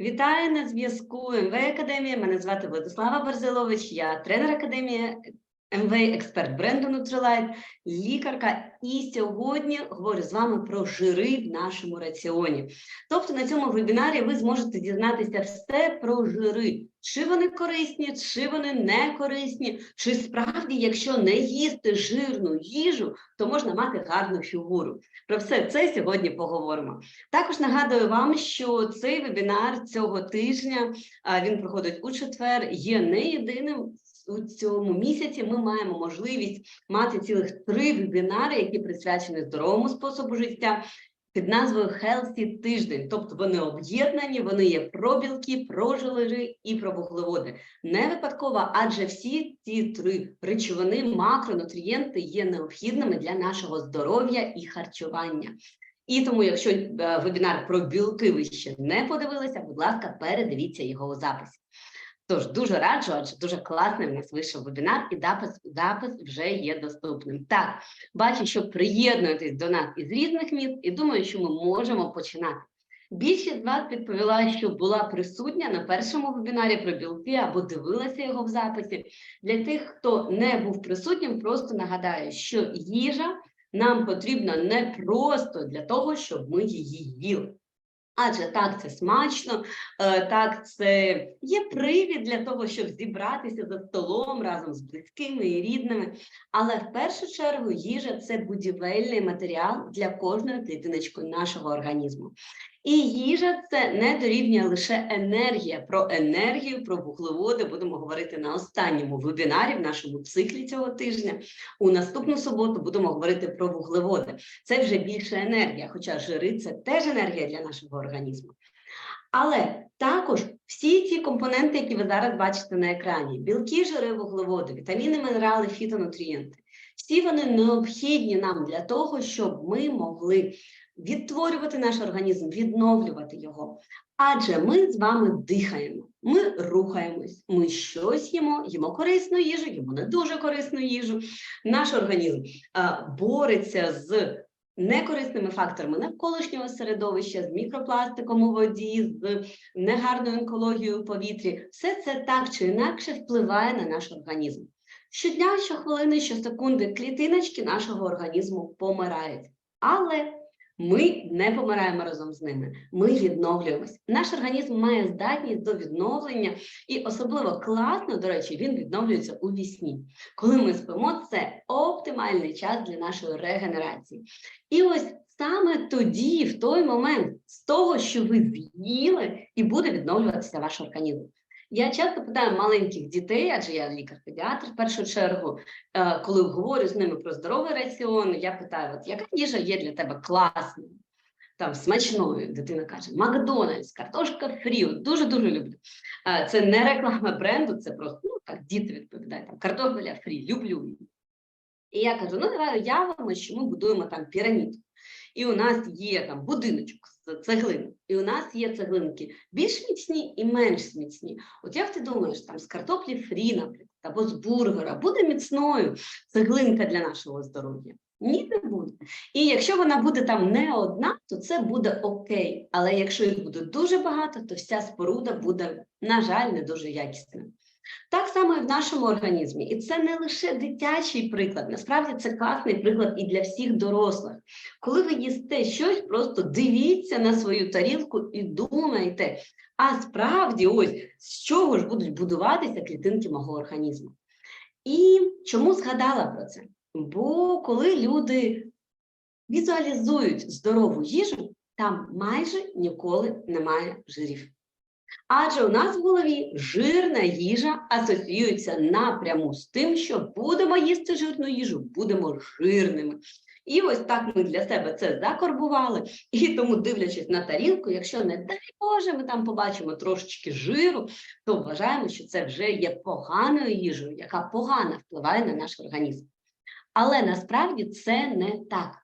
Вітаю на зв'язку МВ Академія. Мене звати Владислава Барзилович, я тренер Академії МВ, експерт бренду Nutrilite, лікарка. І сьогодні говорю з вами про жири в нашому раціоні. Тобто на цьому вебінарі ви зможете дізнатися все про жири. Чи вони корисні, чи вони не корисні, чи справді, якщо не їсти жирну їжу, то можна мати гарну фігуру. Про все це сьогодні поговоримо. Також нагадую вам, що цей вебінар цього тижня він проходить у четвер, є не єдиним. У цьому місяці ми маємо можливість мати цілих три вебінари, які присвячені здоровому способу життя. Під назвою Healthy тиждень, тобто вони об'єднані, вони є про білки, про жири і про вуглеводи. Не випадково, адже всі ці три речовини, макронутрієнти є необхідними для нашого здоров'я і харчування. І тому, якщо е, вебінар про білки ви ще не подивилися, будь ласка, передивіться його у записі. Тож дуже раджу, адже дуже класний в нас вийшов вебінар, і запис, запис вже є доступним. Так, бачу, що приєднуєтесь до нас із різних міст, і думаю, що ми можемо починати. Більшість з вас відповіла, що була присутня на першому вебінарі про білки або дивилася його в записі. Для тих, хто не був присутнім, просто нагадаю, що їжа нам потрібна не просто для того, щоб ми її їли. Адже так це смачно, е, так це є привід для того, щоб зібратися за столом разом з близькими і рідними. Але в першу чергу їжа це будівельний матеріал для кожної клітиночки нашого організму. І їжа це не дорівнює лише енергія. Про енергію, про вуглеводи будемо говорити на останньому вебінарі в нашому циклі цього тижня. У наступну суботу будемо говорити про вуглеводи. Це вже більше енергія, хоча жири це теж енергія для нашого організму. Але також всі ці компоненти, які ви зараз бачите на екрані: білки, жири, вуглеводи, вітаміни, мінерали, фітонутрієнти, всі вони необхідні нам для того, щоб ми могли відтворювати наш організм, відновлювати його. Адже ми з вами дихаємо, ми рухаємось, ми щось їмо, їмо корисну їжу, їмо не дуже корисну їжу. Наш організм а, бореться з некорисними факторами навколишнього середовища, з мікропластиком у воді, з негарною онкологією у повітрі. Все це так чи інакше впливає на наш організм. Щодня, щохвилини, щосекунди клітиночки нашого організму помирають. Але ми не помираємо разом з ними, ми відновлюємось. Наш організм має здатність до відновлення, і особливо класно, до речі, він відновлюється у вісні. Коли ми спимо, це оптимальний час для нашої регенерації. І ось саме тоді, в той момент, з того, що ви з'їли, і буде відновлюватися ваш організм. Я часто питаю маленьких дітей, адже я лікар-педіатр в першу чергу, е, коли говорю з ними про здоровий раціон, я питаю, от яка їжа є для тебе класною, там смачною, дитина каже, Макдональдс, картошка фрі, дуже-дуже люблю. Е, Це не реклама бренду, це просто ну, так, діти відповідають, там, картопеля фрі, люблю. І я кажу, ну давай уявимо, що ми будуємо там піраміду. І у нас є там будиночок з цеглин, і у нас є цеглинки більш міцні і менш міцні. От як ти думаєш, там з картоплі фрі, наприклад, або з бургера буде міцною цеглинка для нашого здоров'я? Ні, не буде. І якщо вона буде там не одна, то це буде окей. Але якщо їх буде дуже багато, то вся споруда буде, на жаль, не дуже якісною. Так само і в нашому організмі. І це не лише дитячий приклад, насправді це класний приклад і для всіх дорослих. Коли ви їсте щось, просто дивіться на свою тарілку і думайте, а справді ось з чого ж будуть будуватися клітинки мого організму. І чому згадала про це? Бо коли люди візуалізують здорову їжу, там майже ніколи немає жирів. Адже у нас в голові жирна їжа асоціюється напряму з тим, що будемо їсти жирну їжу, будемо жирними. І ось так ми для себе це закорбували. І тому, дивлячись на тарілку, якщо не дай Боже, ми там побачимо трошечки жиру, то вважаємо, що це вже є поганою їжею, яка погано впливає на наш організм. Але насправді це не так.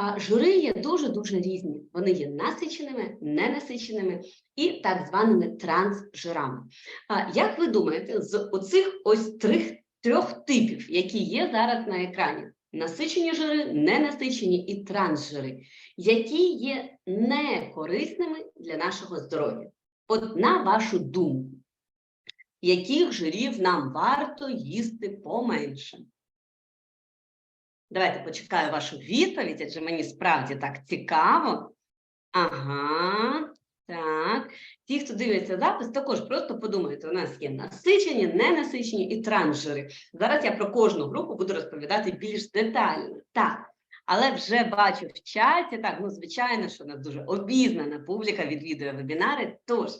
А жири є дуже-дуже різні. Вони є насиченими, ненасиченими і так званими трансжирами. А як ви думаєте, з оцих ось трьох, трьох типів, які є зараз на екрані: насичені жири, ненасичені і трансжири, які є некорисними для нашого здоров'я? От на вашу думку, яких жирів нам варто їсти поменше? Давайте почекаю вашу відповідь, адже мені справді так цікаво. Ага, так. Ті, хто дивиться запис, також просто подумайте, у нас є насичені, ненасичені і трансжири. Зараз я про кожну групу буду розповідати більш детально. Так. Але вже бачу в чаті, так, ну, звичайно, що у нас дуже обізнана публіка відвідує вебінари. Тож,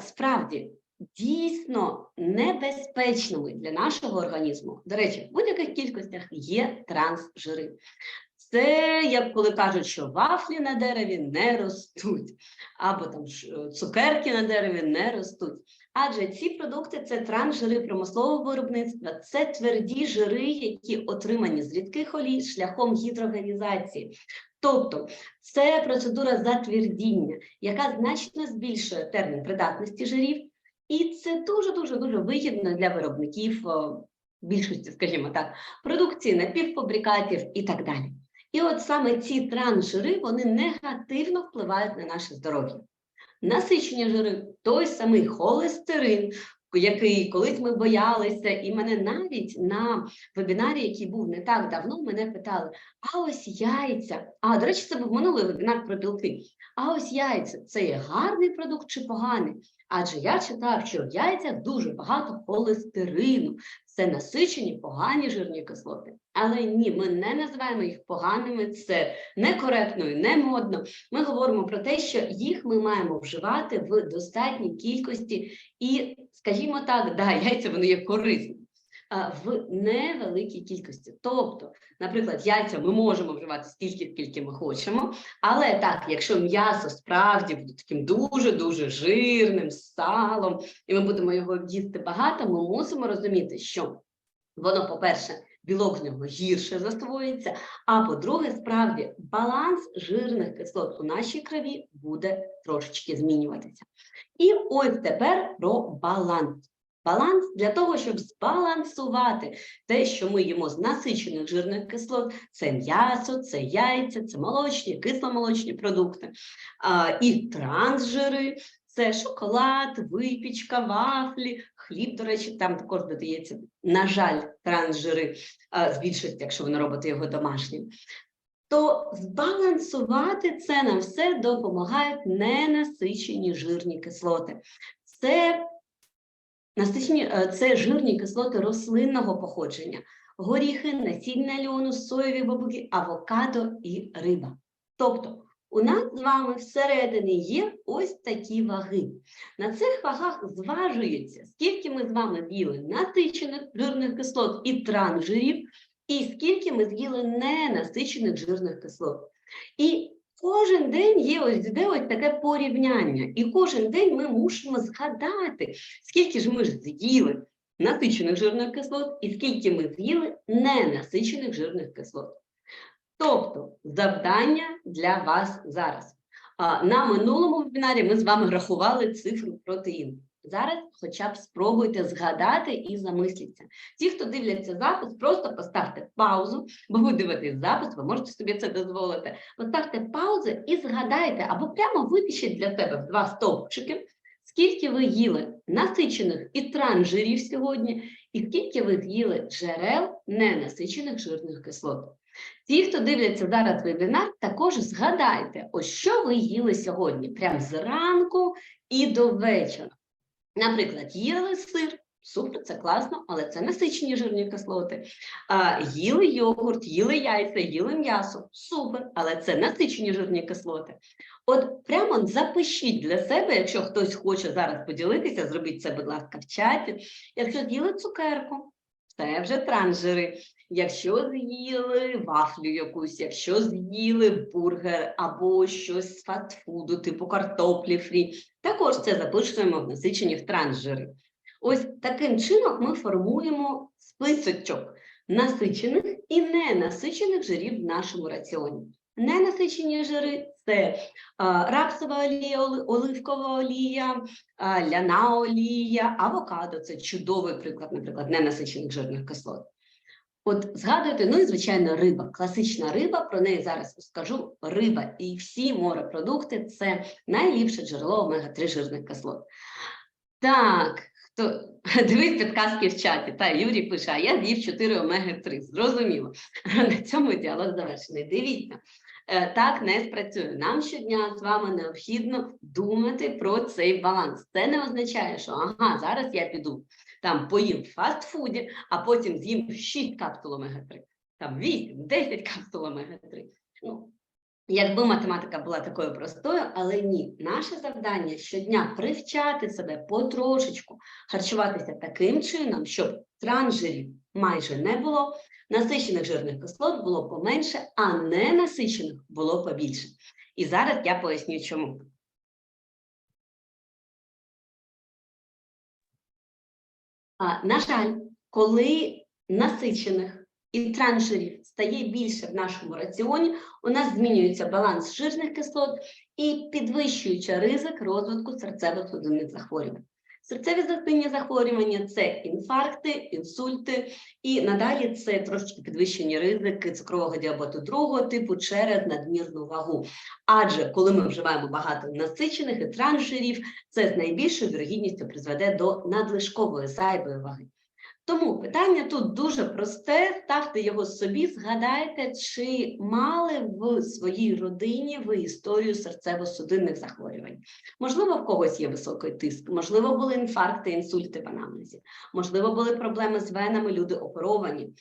справді, дійсно небезпечними для нашого організму. До речі, в будь-яких кількостях є трансжири. Це як коли кажуть, що вафлі на дереві не ростуть, або там цукерки на дереві не ростуть. Адже ці продукти це трансжири промислового виробництва, це тверді жири, які отримані з рідких олій шляхом гідрогенізації. Тобто це процедура затвердіння, яка значно збільшує термін придатності жирів, і це дуже дуже дуже вигідно для виробників більшості, скажімо так, продукції, напівфабрикатів і так далі. І от саме ці трансжири вони негативно впливають на наше здоров'я. Насичені жири, той самий холестерин, який колись ми боялися, і мене навіть на вебінарі, який був не так давно, мене питали: а ось яйця. А до речі, це був минулий вебінар про білки. А ось яйця це є гарний продукт чи поганий? Адже я читав, що в яйцях дуже багато холестерину, це насичені погані жирні кислоти. Але ні, ми не називаємо їх поганими, це некоректно і не модно. Ми говоримо про те, що їх ми маємо вживати в достатній кількості, і, скажімо так, да, яйця вони є корисні. В невеликій кількості. Тобто, наприклад, яйця ми можемо вживати стільки, скільки ми хочемо, але так, якщо м'ясо справді буде таким дуже-дуже жирним, салом, і ми будемо його їсти багато, ми мусимо розуміти, що воно, по-перше, білок з нього гірше засвоїться, а по-друге, справді баланс жирних кислот у нашій крові буде трошечки змінюватися. І ось тепер про баланс. Баланс для того, щоб збалансувати те, що ми їмо з насичених жирних кислот, це м'ясо, це яйця, це молочні, кисломолочні продукти, а, і трансжири, це шоколад, випічка, вафлі, хліб, до речі, там також додається, на жаль, трансжири а, з якщо ви не його домашнім. То збалансувати це нам все допомагають ненасичені жирні кислоти. Це насичені, е, це жирні кислоти рослинного походження, горіхи, насіння льону, соєві бобові, авокадо і риба. Тобто у нас з вами всередині є ось такі ваги. На цих вагах зважується, скільки ми з вами з'їли насичених жирних кислот і трансжирів, і скільки ми з'їли ненасичених жирних кислот. І кожен день є ось де ось таке порівняння. І кожен день ми мусимо згадати, скільки ж ми ж з'їли насичених жирних кислот і скільки ми з'їли ненасичених жирних кислот. Тобто завдання для вас зараз. На минулому вебінарі ми з вами рахували цифру протеїну. Зараз хоча б спробуйте згадати і замисліться. Ті, хто дивляться запис, просто поставте паузу, бо ви дивитесь запис, ви можете собі це дозволити. Поставте паузу і згадайте, або прямо випишіть для себе в два стовпчики, скільки ви їли насичених і трансжирів сьогодні, і скільки ви з'їли джерел ненасичених жирних кислот. Ті, хто дивляться зараз вебінар, також згадайте, ось що ви їли сьогодні, прямо зранку і до вечора. Наприклад, їли сир, супер, це класно, але це насичені жирні кислоти. А, їли йогурт, їли яйця, їли м'ясо, супер, але це насичені жирні кислоти. От прямо запишіть для себе, якщо хтось хоче зараз поділитися, зробіть це, будь ласка, в чаті. Якщо з'їли цукерку, це вже трансжири. Якщо з'їли вафлю якусь, якщо з'їли бургер або щось з фастфуду, типу картоплі фрі, також це запишуємо в насичені в трансжири. Ось таким чином ми формуємо списочок насичених і ненасичених жирів в нашому раціоні. Ненасичені жири це рапсова олія, оливкова олія, ляна олія, авокадо це чудовий приклад, наприклад, ненасичених жирних кислот. От згадуєте, ну і звичайно, риба, класична риба, про неї зараз скажу. Риба і всі морепродукти це найліпше джерело омега-3 жирних кислот. Так, хто дивись підказки в чаті. Та Юрій пише, а я з'їв 4 омеги-3. Зрозуміло. На цьому діалог завершений. Дивіться. Е, Так не спрацює. Нам щодня з вами необхідно думати про цей баланс. Це не означає, що ага, зараз я піду там поїм в фастфуді, а потім з'їм 6 капсул омега-3, там 8, 10 капсул омега-3. Ну, Якби математика була такою простою, але ні, наше завдання щодня привчати себе потрошечку, харчуватися таким чином, щоб транжирів майже не було, насичених жирних кислот було поменше, а ненасичених було побільше. І зараз я поясню, чому. А, на жаль, коли насичених і транжирів стає більше в нашому раціоні, у нас змінюється баланс жирних кислот і підвищуючи ризик розвитку серцево-судинних захворювань. Серцеві судинні захворювання це інфаркти, інсульти, і надалі це трошечки підвищені ризики цукрового діабету другого типу через надмірну вагу. Адже коли ми вживаємо багато насичених і транжирів, це з найбільшою вірогідністю призведе до надлишкової зайвої ваги. Тому питання тут дуже просте. Ставте його собі, згадайте, чи мали в своїй родині ви історію серцево-судинних захворювань. Можливо, в когось є високий тиск, можливо, були інфаркти, інсульти в анамнезі, можливо, були проблеми з венами, люди оперовані.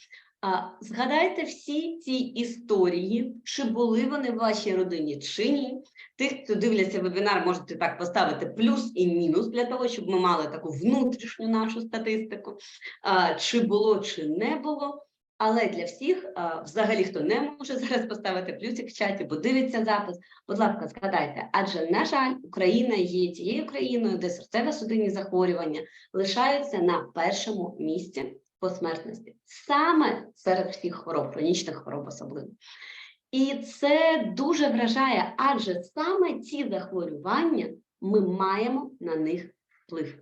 Згадайте всі ці історії, чи були вони в вашій родині, чи ні. Тих, хто дивляться вебінар, можете так поставити плюс і мінус для того, щоб ми мали таку внутрішню нашу статистику, чи було, чи не було. Але для всіх, взагалі, хто не може зараз поставити плюсик в чаті, бо дивиться запис, будь ласка, згадайте, адже, на жаль, Україна є тією країною, де серцево-судинні захворювання лишаються на першому місці по смертності, саме серед всіх хвороб, хронічних хвороб особливо. І це дуже вражає, адже саме ці захворювання ми маємо на них вплив.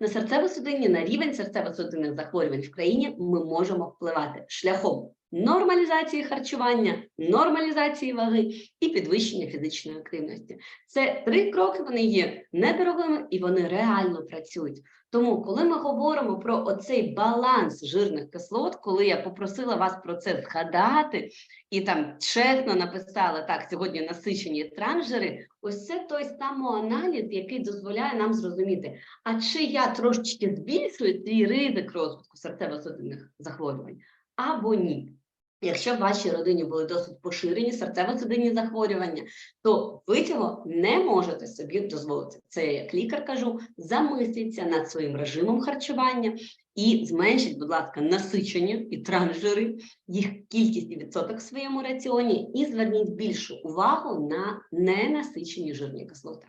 На серцево-судинні, на рівень серцево-судинних захворювань в країні ми можемо впливати шляхом нормалізації харчування, нормалізації ваги і підвищення фізичної активності. Це три кроки, вони є недорогими і вони реально працюють. Тому, коли ми говоримо про оцей баланс жирних кислот, коли я попросила вас про це згадати і там чесно написала так, сьогодні насичені транжири, ось це той самоаналіз, який дозволяє нам зрозуміти, а чи я трошечки збільшую свій ризик розвитку серцево-судинних захворювань або ні. Якщо в вашій родині були досить поширені серцево-судинні захворювання, то ви цього не можете собі дозволити. Це я як лікар кажу, замисліться над своїм режимом харчування і зменшіть, будь ласка, насичення і транжири, їх кількість і відсоток в своєму раціоні, і зверніть більшу увагу на ненасичені жирні кислоти.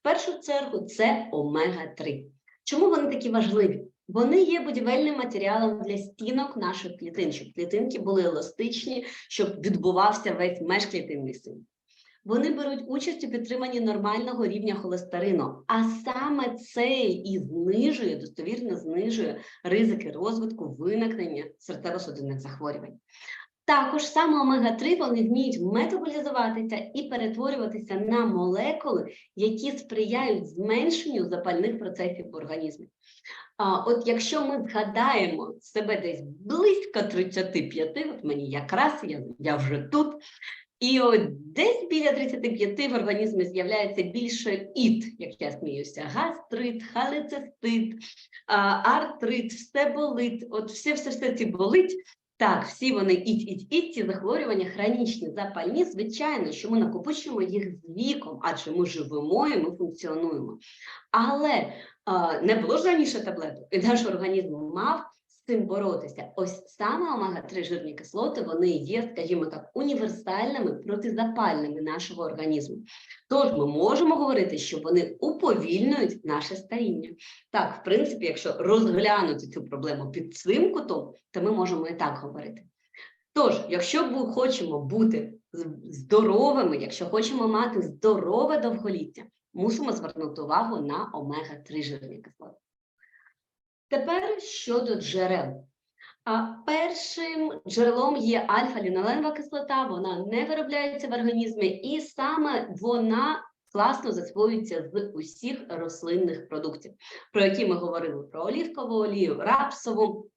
В першу чергу це омега-3. Чому вони такі важливі? Вони є будівельним матеріалом для стінок наших клітин, щоб клітинки були еластичні, щоб відбувався весь межклітинний син. Вони беруть участь у підтриманні нормального рівня холестерину, а саме це і знижує, достовірно знижує ризики розвитку виникнення серцево-судинних захворювань. Також саме омега-3 вони вміють метаболізуватися і перетворюватися на молекули, які сприяють зменшенню запальних процесів в організмі. От якщо ми згадаємо себе десь близько 35, от мені якраз я, я вже тут, і от десь біля 35 в організмі з'являється більше іт, як я сміюся, гастрит, халецистит, артрит, все болить, от все все все ці болить. Так, всі вони іть, іть, іть, ці захворювання хронічні, запальні, звичайно, що ми накопичуємо їх з віком, адже ми живемо і ми функціонуємо. Але не було ж раніше таблеток, і наш організм мав з цим боротися. Ось саме омега-3 жирні кислоти, вони є, скажімо так, універсальними протизапальними нашого організму. Тож ми можемо говорити, що вони уповільнюють наше старіння. Так, в принципі, якщо розглянути цю проблему під цим кутом, то ми можемо і так говорити. Тож, якщо ми хочемо бути здоровими, якщо хочемо мати здорове довголіття, мусимо звернути увагу на омега-3 жирні кислоти. Тепер щодо джерел. Першим джерелом є альфа-ліноленова кислота, вона не виробляється в організмі, і саме вона класно засвоюється з усіх рослинних продуктів, про які ми говорили: про олівкову олію, рапсову,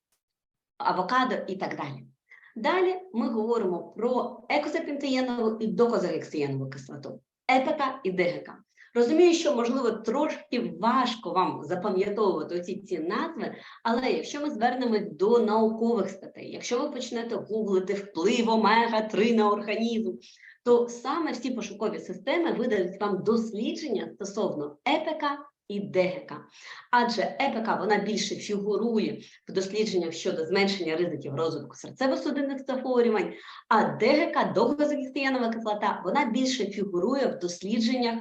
авокадо і так далі. Далі ми говоримо про екозапентеєнову і докозагексієнову кислоту, ЕПК і ДГК. Розумію, що можливо трошки важко вам запам'ятовувати оці ці назви, але якщо ми звернемось до наукових статей, якщо ви почнете гуглити вплив омега-3 на організм, то саме всі пошукові системи видадуть вам дослідження стосовно ЕПК і ДГК. Адже ЕПК вона більше фігурує в дослідженнях щодо зменшення ризиків розвитку серцево-судинних захворювань, а ДГК, довгозагістіянова кислота, вона більше фігурує в дослідженнях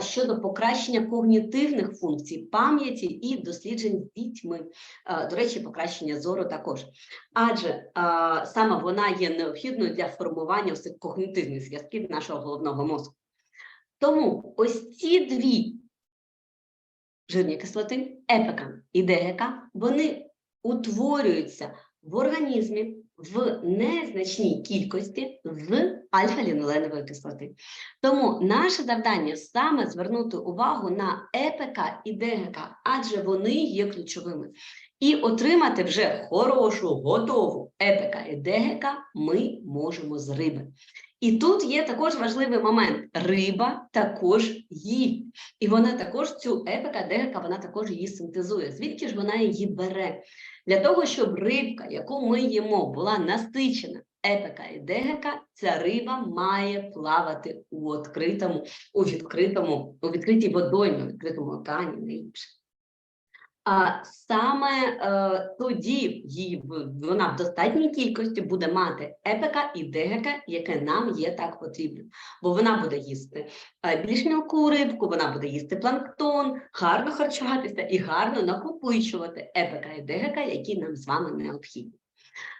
щодо покращення когнітивних функцій пам'яті і досліджень з дітьми. До речі, покращення зору також. Адже саме вона є необхідною для формування когнітивних зв'язків нашого головного мозку. Тому ось ці дві жирні кислоти, ЕПК і ДГК, вони утворюються в організмі в незначній кількості з альфа-ліноленової кислоти. Тому наше завдання саме звернути увагу на ЕПК і ДГК, адже вони є ключовими. І отримати вже хорошу, готову ЕПК і ДГК ми можемо з риби. І тут є також важливий момент: риба також їсть. І вона також цю епика, дегека, вона також її синтезує. Звідки ж вона її бере? Для того, щоб рибка, яку ми їмо, була насичена епика і дегека, ця риба має плавати у відкритому, у відкритому, у відкритій водоймі, у відкритому океані, не інше. А саме е, тоді її вона в достатній кількості буде мати епека і дегека, яке нам є так потрібно. Бо вона буде їсти е, більш мілку рибку, вона буде їсти планктон, гарно харчуватися і гарно накопичувати епека і дегека, які нам з вами необхідні.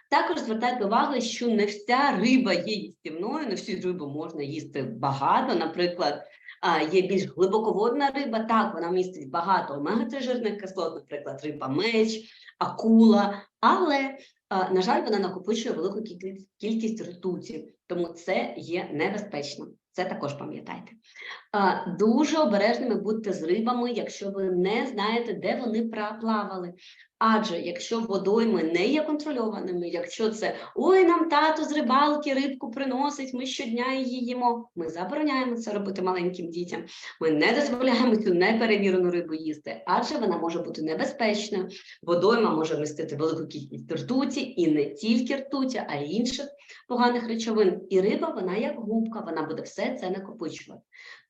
Також звертайте увагу, що не вся риба є їстівною, не всю рибу можна їсти багато. Наприклад, є більш глибоководна риба, так, вона містить багато омега-3 жирних кислот, наприклад, риба меч, акула, але, на жаль, вона накопичує велику кількість, ртуті, тому це є небезпечно. Це також пам'ятайте. Дуже обережними будьте з рибами, якщо ви не знаєте, де вони пра- плавали. Адже якщо водойми не є контрольованими, якщо це ой, нам тато з рибалки рибку приносить, ми щодня її їмо. Ми забороняємо це робити маленьким дітям. Ми не дозволяємо цю неперевірену рибу їсти, адже вона може бути небезпечною. Водойма може містити велику кількість ртуті, і не тільки ртуті, а й інших поганих речовин. І риба, вона як губка, вона буде все це накопичувати.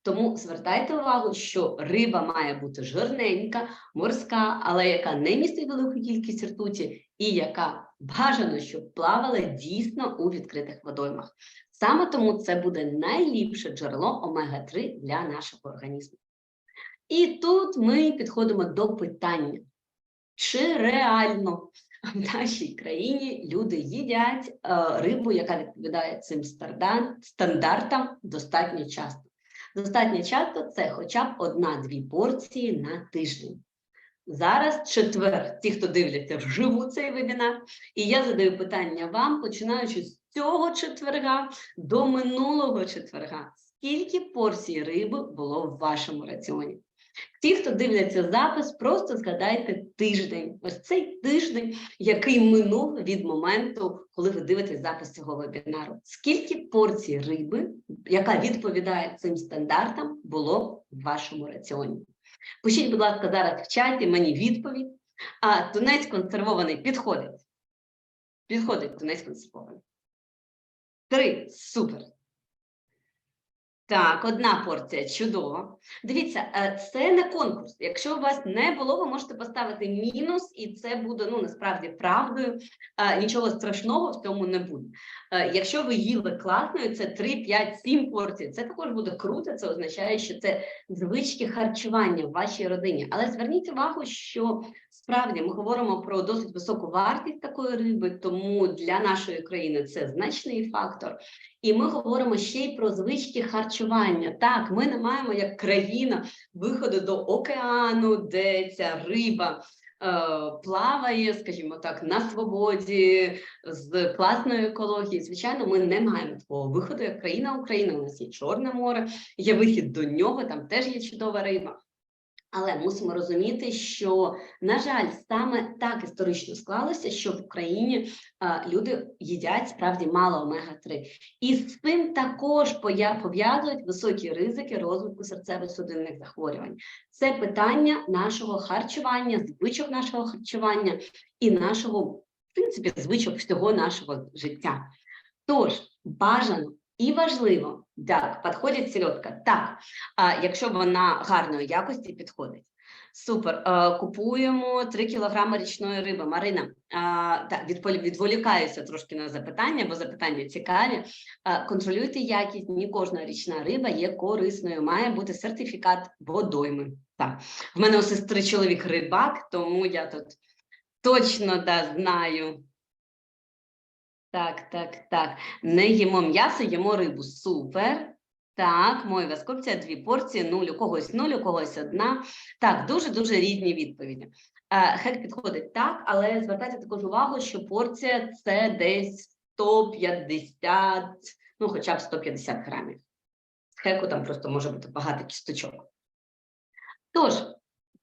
Тому звертайте увагу, що риба має бути жирненька, морська, але яка не містить велику кількість ртуті, і яка бажано, щоб плавала дійсно у відкритих водоймах. Саме тому це буде найліпше джерело омега-3 для нашого організму. І тут ми підходимо до питання, чи реально в нашій країні люди їдять е, рибу, яка відповідає цим стандартам достатньо часто. Достатньо часто це хоча б одна-дві порції на тиждень. Зараз четвер, ті, хто дивляться вживу цей вебінар, і я задаю питання вам, починаючи з цього четверга до минулого четверга. Скільки порцій риби було в вашому раціоні? Ті, хто дивляться запис, просто згадайте тиждень. Ось цей тиждень, який минув від моменту, коли ви дивитесь запис цього вебінару. Скільки порцій риби, яка відповідає цим стандартам, було в вашому раціоні? Пишіть, будь ласка, зараз в чаті мені відповідь. А тунець консервований підходить. Підходить тунець консервований. Три. Супер. Так, одна порція, чудово. Дивіться, е, це не конкурс. Якщо у вас не було, ви можете поставити мінус, і це буде ну насправді правдою. Е, Нічого страшного в цьому не буде. Е, Якщо ви їли класною, це 3, 5, 7 порцій. Це також буде круто. Це означає, що це звички харчування в вашій родині. Але зверніть увагу, що справді ми говоримо про досить високу вартість такої риби, тому для нашої країни це значний фактор. І ми говоримо ще й про звички харчування. Так, ми не маємо як країна виходу до океану, де ця риба плаває, скажімо так, на свободі з класної екології. Звичайно, ми не маємо такого виходу, як країна Україна. У нас є Чорне море, є вихід до нього, там теж є чудова риба. Але мусимо розуміти, що на жаль, саме так історично склалося, що в Україні а, люди їдять справді мало омега 3 і з цим також пов'язують високі ризики розвитку серцево-судинних захворювань. Це питання нашого харчування, звичок нашого харчування і нашого, в принципі, звичок всього нашого життя. Тож бажано і важливо, так, підходить сільотка, так, а якщо вона гарної якості підходить. Супер. Е, Купуємо 3 кілограми річної риби. Марина, відполі- відволікаюся трошки на запитання, бо запитання цікаві. Е, Контролюйте якість. Не кожна річна риба є корисною. Має бути сертифікат водойми. Так, в мене у сестри чоловік рибак, тому я тут точно да, знаю. Так, так, так. Не їмо м'ясо, їмо рибу. Супер. Так, моя скопція, дві порції, нуль, у когось нуль, у когось одна. Так, дуже-дуже різні відповіді. Е, Хек підходить так, але звертайте також увагу, що порція це десь 150, ну хоча б 150 грамів. Хеку там просто може бути багато кісточок. Тож,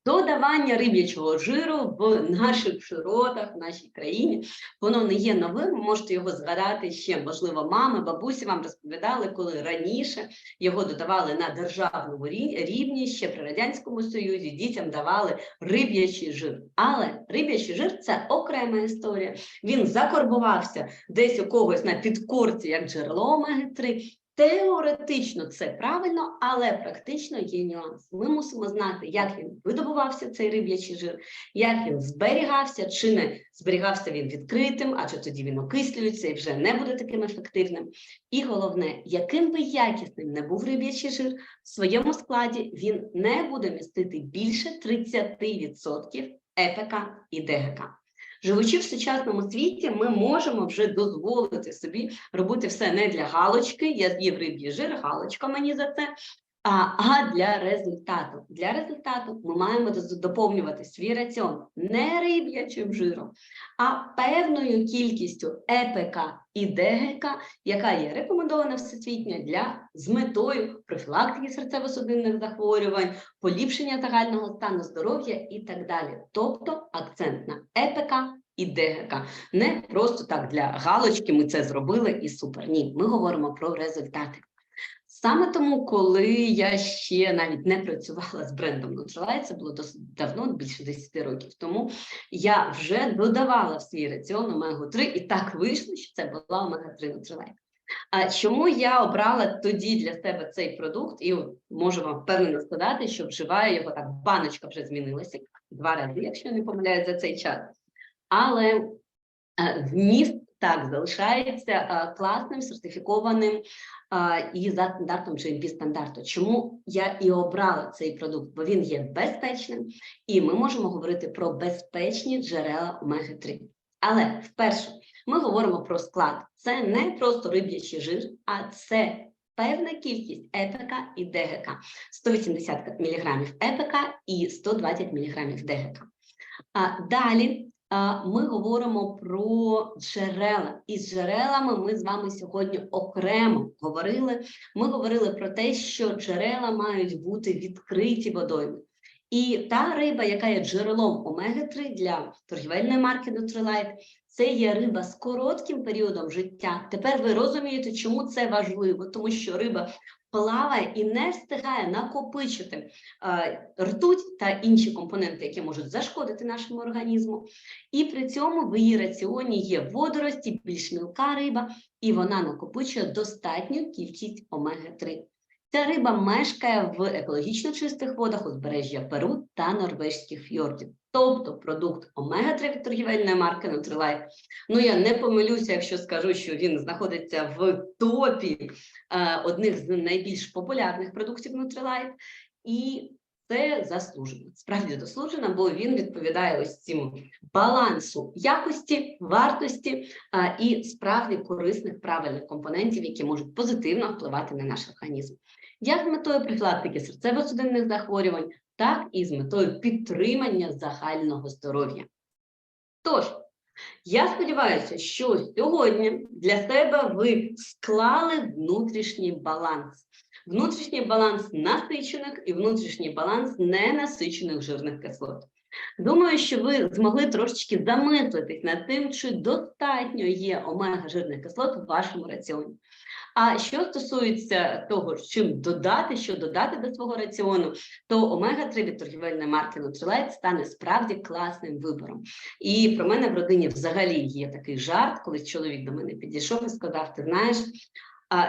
додавання риб'ячого жиру в наших широтах, в нашій країні, воно не є новим. Можете його згадати ще, можливо, мами, бабусі вам розповідали, коли раніше його додавали на державному рі- рівні, ще при радянському союзі дітям давали риб'ячий жир. Але риб'ячий жир це окрема історія. Він закорбувався десь у когось на підкорці, як джерело омеги 3 Теоретично це правильно, але практично є нюанс. Ми мусимо знати, як він видобувався, цей риб'ячий жир, як він зберігався, чи не зберігався він відкритим, адже тоді він окислюється і вже не буде таким ефективним. І головне, яким би якісним не був риб'ячий жир, в своєму складі він не буде містити більше 30% ЕПК і ДГК. Живучи в сучасному світі, ми можемо вже дозволити собі робити все не для галочки, я з'їв риб'ї жир, галочка мені за це, а, для результату. Для результату ми маємо доповнювати свій раціон не риб'ячим жиром, а певною кількістю ЕПК і ДГК, яка є рекомендована всесвітньо для з метою профілактики серцево-судинних захворювань, поліпшення загального стану здоров'я і так далі. Тобто акцент на ЕПК і ДГК. Не просто так для галочки ми це зробили і супер. Ні, ми говоримо про результати. Саме тому, коли я ще навіть не працювала з брендом Nutrilite, це було досить давно, більше 10 років тому, я вже додавала в свій раціон омегу 3 і так вийшло, що це була омега 3 Nutrilite. А чому я обрала тоді для себе цей продукт, і можу вам впевнено сказати, що вживаю його так, баночка вже змінилася два рази, якщо не помиляюсь за цей час. Але е, вміст так залишається е, класним, сертифікованим е, і за стандартом GMP стандарту. Чому я і обрала цей продукт? Бо він є безпечним, і ми можемо говорити про безпечні джерела омеги 3 Але вперше ми говоримо про склад. Це не просто риб'ячий жир, а це певна кількість ЕПК і ДГК. 180 мг ЕПК і 120 мг ДГК. А далі ми говоримо про джерела. І з джерелами ми з вами сьогодні окремо говорили. Ми говорили про те, що джерела мають бути відкриті водойми. І та риба, яка є джерелом омеги-3 для торгівельної марки Nutrilite, це є риба з коротким періодом життя. Тепер ви розумієте, чому це важливо, тому що риба плаває і не встигає накопичити е, ртуть та інші компоненти, які можуть зашкодити нашому організму. І при цьому в її раціоні є водорості, більш мілка риба, і вона накопичує достатню кількість омеги-3. Ця риба мешкає в екологічно чистих водах узбережжя Перу та норвезьких фьордів. Тобто продукт омега-3 від торгівельної марки Nutrilite. Ну я не помилюся, якщо скажу, що він знаходиться в топі е, одних з найбільш популярних продуктів Nutrilite. І це заслужено. Справді заслужено, бо він відповідає ось цьому балансу якості, вартості а, і справді корисних правильних компонентів, які можуть позитивно впливати на наш організм. Як з метою профілактики серцево-судинних захворювань, так і з метою підтримання загального здоров'я. Тож, я сподіваюся, що сьогодні для себе ви склали внутрішній баланс. Внутрішній баланс насичених і внутрішній баланс ненасичених жирних кислот. Думаю, що ви змогли трошечки замислитись над тим, чи достатньо є омега-жирних кислот в вашому раціоні. А що стосується того, чим додати, що додати до свого раціону, то омега-3 від торгівельної марки Nutrilite стане справді класним вибором. І про мене в родині взагалі є такий жарт, коли чоловік до мене підійшов і сказав: Ти знаєш,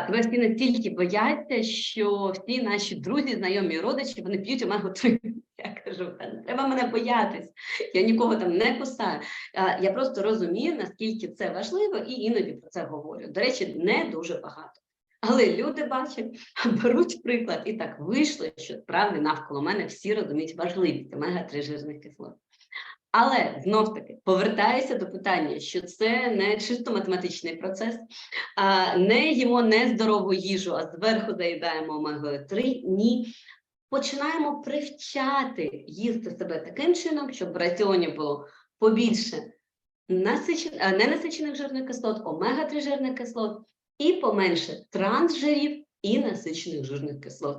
тебе всі настільки бояться, що всі наші друзі, знайомі родичі вони п'ють омегу-3. Я кажу, треба мене боятись, я нікого там не кусаю. Я просто розумію, наскільки це важливо, і іноді про це говорю. До речі, не дуже багато. Але люди бачать, беруть приклад, і так вийшло, що справді навколо мене всі розуміють важливість омега-3 жирних кислот. Але знов таки повертаюся до питання, що це не чисто математичний процес, а не їмо нездорову їжу, а зверху заїдаємо омегою 3 Ні. Починаємо привчати їсти себе таким чином, щоб в раціоні було побільше насичен... ненасичених жирних кислот, омега-3 жирних кислот і поменше трансжирів і насичених жирних кислот.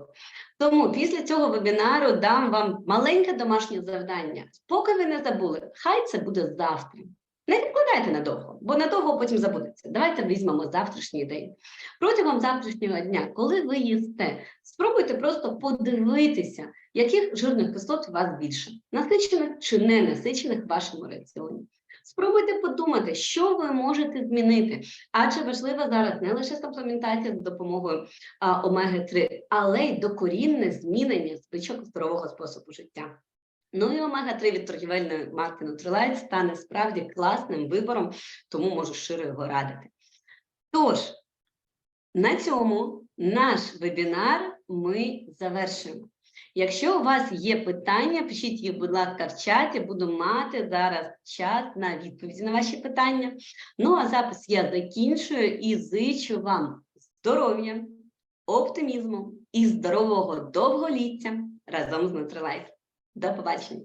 Тому після цього вебінару дам вам маленьке домашнє завдання. Поки ви не забули, хай це буде завтра. Не відкладайте надовго, бо надовго потім забудеться. Давайте візьмемо завтрашній день. Протягом завтрашнього дня, коли ви їсте, спробуйте просто подивитися, яких жирних кислот у вас більше, насичених чи не насичених в вашому раціоні. Спробуйте подумати, що ви можете змінити. Адже важлива зараз не лише саплементація з допомогою а, омеги-3, але й докорінне змінення звичок здорового способу життя. Ну і омега-3 від торгівельної марки Nutrilite стане справді класним вибором, тому можу щиро його радити. Тож, на цьому наш вебінар ми завершуємо. Якщо у вас є питання, пишіть їх, будь ласка, в чаті, буду мати зараз час на відповіді на ваші питання. Ну, а запис я закінчую і зичу вам здоров'я, оптимізму і здорового довголіття разом з Нутрилайф. До побачення!